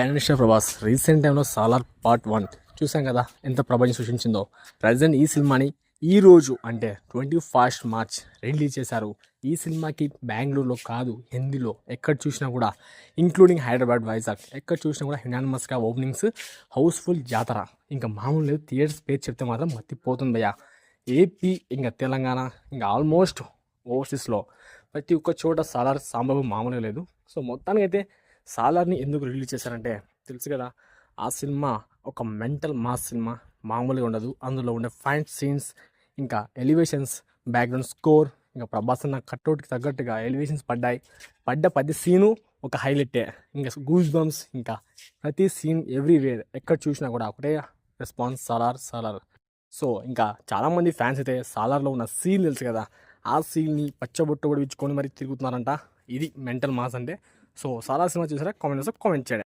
Prime Prabhas recent టైంలో Salar part one. చూసాం కదా ఎంత ప్రభావం సృష్టించిందో. ప్రజెంట్ ఈ సినిమాని ఈ రోజు అంటే ట్వంటీ ఫస్ట్ మార్చ్ రిలీజ్ చేశారు. ఈ సినిమాకి బెంగళూరులో కాదు హిందీలో ఎక్కడ చూసినా కూడా ఇంక్లూడింగ్ హైదరాబాద్ వైజాగ్ ఎక్కడ చూసినా కూడా యునానిమస్గా ఓపెనింగ్స్ హౌస్ఫుల్ జాతర. ఇంకా మామూలు లేదు థియేటర్స్ పేరు చెప్తే మాత్రం మర్తిపోతుంది భయ్యా. ఏపీ ఇంకా తెలంగాణ ఇంకా ఆల్మోస్ట్ ఓవర్సీస్లో ప్రతి ఒక్క చోట సాలార్ సాంబాబు మామూలుగా లేదు. సో మొత్తానికి అయితే సాలార్ని ఎందుకు రిలీజ్ చేశారంటే తెలుసు కదా ఆ సినిమా ఒక మెంటల్ మాస్ సినిమా. మామూలుగా ఉండదు. అందులో ఉండే ఫైట్ సీన్స్ ఇంకా ఎలివేషన్స్ బ్యాక్గ్రౌండ్ స్కోర్ ఇంకా ప్రభాస్ అన్న కట్అవుట్కి తగ్గట్టుగా ఎలివేషన్స్ పడ్డాయి. పడ్డ ప్రతి సీను ఒక హైలైటే. ఇంకా గూస్ బంప్స్ ఇంకా ప్రతి సీన్ ఎవ్రీవేర్ ఎక్కడ చూసినా కూడా ఒకటే రెస్పాన్స్ సాలార్ సాలార్. సో ఇంకా చాలామంది ఫ్యాన్స్ అయితే సాలార్లో ఉన్న సీన్ తెలుసు కదా ఆ సీన్ని పచ్చబొట్టు విచ్చుకొని మరి తిరుగుతున్నారంట. ఇది మెంటల్ మాస్ అంటే సో సాలార్ సినిమా చూసారా? కామెంట్ కామెంట్ చేయండి.